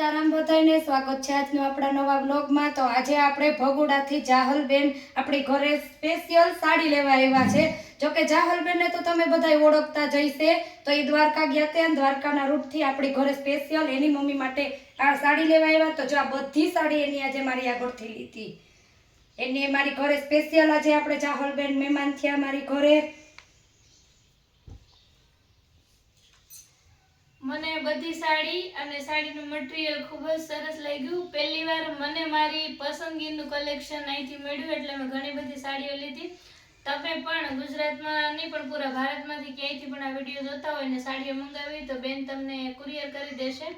સીતારામ બધાને સ્વાગત છે આજનો આપણા નવા બ્લોગમાં તો આજે આપણે ભગોડાથી જાહલબેન આપણી ઘરે સ્પેશિયલ સાડી લેવા આવ્યા છે. જો કે જાહલબેનને તો તમે બધા ઓળખતા જઈશે તો એ દ્વારકા ગયા ત્યાં દ્વારકાના રૂટથી આપણી ઘરે સ્પેશિયલ એની મમ્મી માટે આ સાડી લેવા આવ્યા. તો જો આ બધી સાડી એની આજે મારી આગળથી લીધી. એની મારી ઘરે સ્પેશિયલ આજે આપણે જાહલબેન મહેમાન થયા મારી ઘરે. મને બધી સાડી અને સાડીનું મટીરિયલ ખૂબ જ સરસ લાગ્યું. પહેલી વાર મને મારી પસંદગીનું કલેક્શન અહીંથી મળ્યું એટલે મેં ઘણી બધી સાડીઓ લીધી. તમે પણ ગુજરાતમાં નહીં, પણ પૂરા ભારતમાંથી ક્યાંયથી પણ આ વીડિયો જોતા હોય ને સાડીઓ મંગાવી, તો બેન તમને કુરિયર કરી દેશે.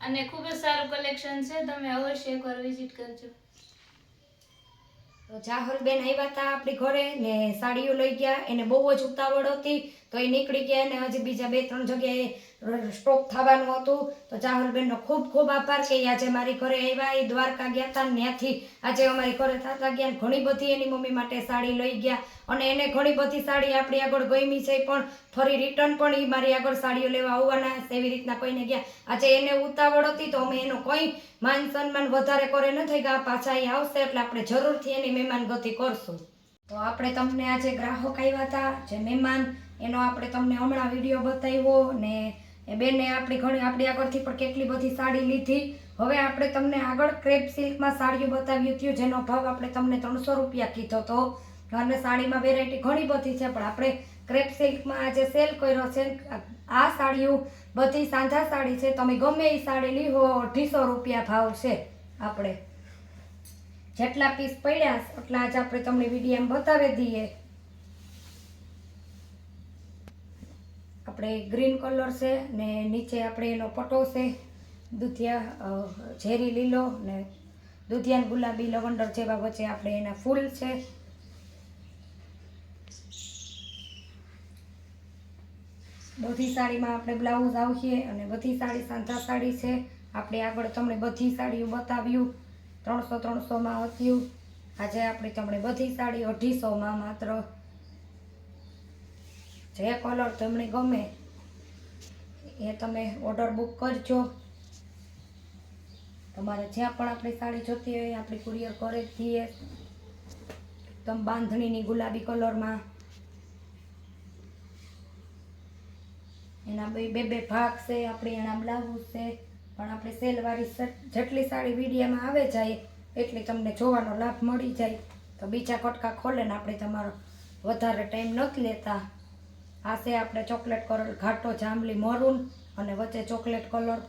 અને ખૂબ જ સારું કલેક્શન છે. તમે અવશ્ય એકવાર વિઝિટ કરજો. તો જાહલબેન આવ્યા હતા આપણી ઘરે ને સાડીઓ લઈ ગયા. એને બહુ જ ઉતાવળ હતી. તો એ નીકળી ગયા અને હજી બીજા બે ત્રણ જગ્યાએ સ્ટોપ થવાનું હતું. તો જાહલબેનનો ખૂબ ખૂબ આભાર કે આજે મારી ઘરે આવ્યા એ દ્વારકા ગયા હતા ત્યાંથી આજે અમારી ઘરે થતા ગયા ઘણી બધી એની મમ્મી માટે સાડી લઈ ગયા. અને એને ઘણી બધી સાડી આપણી આગળ ગમી છે પણ ફરી રિટર્ન પણ એ મારી આગળ સાડીઓ લેવા આવવાના એવી રીતના કોઈને ગયા. આજે એને ઉતાવળ હતી તો અમે એનો કોઈ માન સન્માન વધારે કરે નથી ગયા. પાછા એ આવશે એટલે આપણે જરૂરથી એની મહેમાન ગતિ કરશું. તો આપણે તમને આજે ગ્રાહક આવ્યા હતા, જે મહેમાન, એનો આપણે તમને હમણાં વીડિયો બતાવ્યો ને એ બેને આપણી ઘણી આપણી આગળથી પણ કેટલી બધી સાડી લીધી. હવે આપણે તમને આગળ ક્રેપ સિલ્કમાં સાડીઓ બતાવ્યું હતું, જેનો ભાવ આપણે તમને ત્રણસો રૂપિયા કીધો હતો. અને સાડીમાં વેરાયટી ઘણી બધી છે, પણ આપણે ક્રેપ સિલ્કમાં આજે સેલ કર્યો છે. આ સાડીઓ બધી સાંધા સાડી છે. તમે ગમે એ સાડી લીહો, અઢીસો રૂપિયા ભાવ છે આપણે. જેટલા પીસ પડ્યા એટલા જ આપણે તમને વિડીયામાં બતાવી દઈએ. આપણે ગ્રીન કલર છે ને નીચે આપણે એનો પટો છે. દૂધિયા ઝેરી લીલો ને દુધિયાન ગુલાબી લવંડર જેવા વચ્ચે આપણે એના ફૂલ છે. બધી સાડીમાં આપણે બ્લાઉઝ આવશે અને બધી સાડી સાંધા સાડી છે. આપણે આગળ તમને બધી સાડીઓ બતાવ્યું. ત્રણસો ત્રણસોમાં હતું આજે આપણે તમને બધી સાડી અઢીસોમાં માત્ર. જે કલર તમને ગમે એ તમે ઓર્ડર બુક કરજો. તમારે જ્યાં પણ આપણી સાડી જોતી હોય આપણી કુરિયર કરે જ દઈએ. એકદમ બાંધણીની ગુલાબી કલરમાં. એના બે બે બે ભાગ છે, આપણે એના બ્લાઉઝ છે, પણ આપણે સેલવાળી જેટલી સાડી વિડીયામાં આવે જાય, એટલી તમને જોવાનો લાભ મળી જાય. તો બીજા કટકા ખોલે ને આપણે તમારો વધારે ટાઈમ નથી લેતા. આ છે આપણે ચોકલેટ કલર ઘાટો જાંબલી મરૂન અને વચ્ચે ચોકલેટ કલર.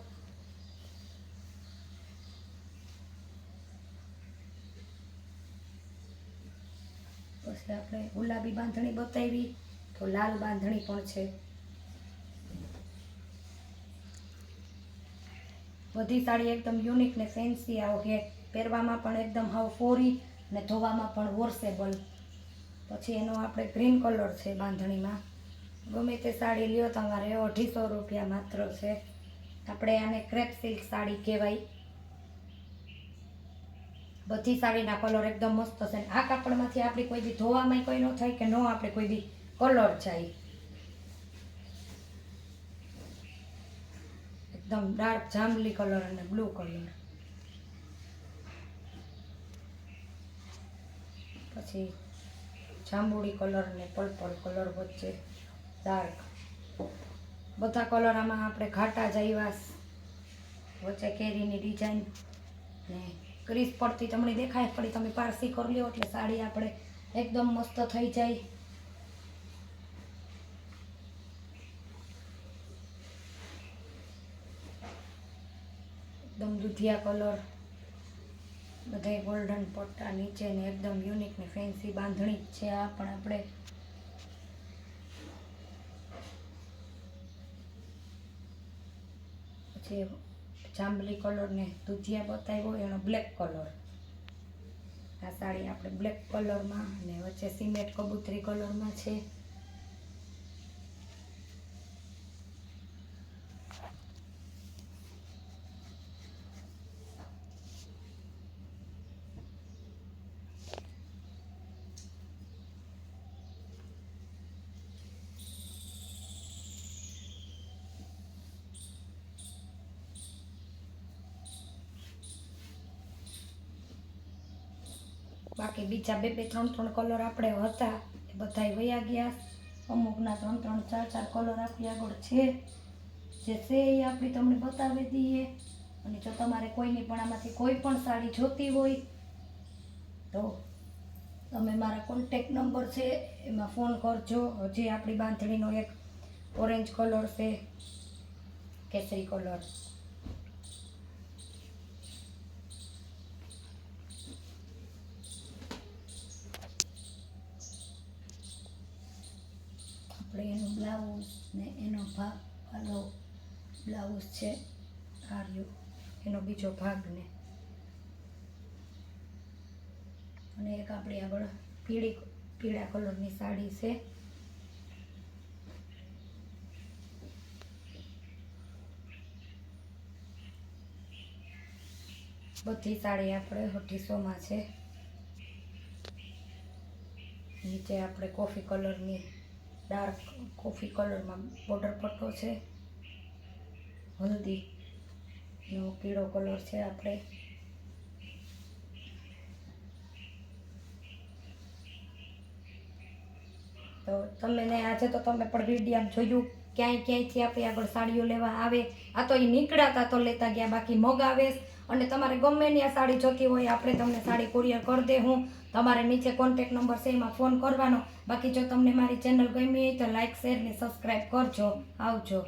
પછી આપણે ગુલાબી બાંધણી બતાવી, તો લાલ બાંધણી પણ છે. બધી સાડી એકદમ યુનિક ને ફેન્સી આવશે પહેરવામાં પણ એકદમ હાવ ફોરી ને ધોવામાં પણ વોર્સેબલ પછી એનો આપણે ગ્રીન કલર છે બાંધણીમાં. ગમે તે સાડી લ્યો તમારે, અઢીસો રૂપિયા માત્ર છે. આપણે આને ક્રેપ સિલ્ક સાડી કહેવાય. બધી સાડીના કલર એકદમ મસ્ત છે. આ કાપડમાંથી આપણી કોઈ બી ધોવામાં કોઈ ન થાય કે ન આપણે કોઈ બી કલર જાય. એકદમ ડાર્ક જાંબલી કલર અને બ્લુ કલર. પછી જાંબુડી કલર અને પર્પલ કલર વચ્ચે ડાર્ક. બધા કલર આમાં આપણે ઘાટા જાઈવાસ વચ્ચે કેરીની ડિઝાઇન ને ક્રીસ પડતી તમને દેખાય પડી. તમે પારસી કરી લો એટલે સાડી આપણે એકદમ મસ્ત થઈ જાય એકદમ દૂધિયા કલર. બધાય ગોલ્ડન પટ્ટા નીચે ને એકદમ યુનિક ને ફેન્સી બાંધણી જ છે આ પણ આપણે. પછી જાંબલી કલર ને દુધિયા બતાવ્યો, એનો બ્લેક કલર. આ સાડી આપણે બ્લેક કલરમાં અને વચ્ચે સિમેન્ટ કબૂતરી કલરમાં છે. બાકી બીજા બે બે ત્રણ ત્રણ કલર આપણે હતા. એ બધાય વયા ગયા. અમુકના ત્રણ ત્રણ ચાર ચાર કલર આપણી આગળ છે. જે છે એ આપણી તમને બતાવી દઈએ. અને જો તમારે કોઈની પણ આમાંથી કોઈ પણ સાડી જોતી હોય, તો તમે મારા કોન્ટેક નંબર છે, એમાં ફોન કરજો. હજી આપણી બાંધણીનો એક ઓરેન્જ કલર છે, કેસરી કલર આપણે એનું બ્લાઉઝ ને એનો ભાગ આલો બ્લાઉઝ છે આર્યો એનો બીજો ભાગ ને. અને એક આપણી આગળ પીળી, પીળા કલરની સાડી છે. બધી સાડી આપણે અઢીસોમાં છે. નીચે આપણે કોફી કલરની ડાર્ક કોફી કલરમાં બોર્ડર પટ્ટો છે. હલ્દી નો પીળો કલર છે આપણે. તો તમે ને આજે તો તમે પણ વિડીયામાં જોયું ક્યાંય ક્યાંયથી આપણે આગળ સાડીઓ લેવા આવે. આ તો એ નીકળ્યા તો લેતા ગયા, બાકી મગાવે અને તમારે ગમે આ સાડી જોતી હોય, આપણે તમને સાડી કુરિયર કરી દે હું. તમારે નીચે કોન્ટેક નંબર છે, એમાં ફોન કરવાનો. બાકી જો તમને મારી ચેનલ ગમી હોય તો લાઈક શેર ને સબસ્ક્રાઈબ કરજો. આવજો.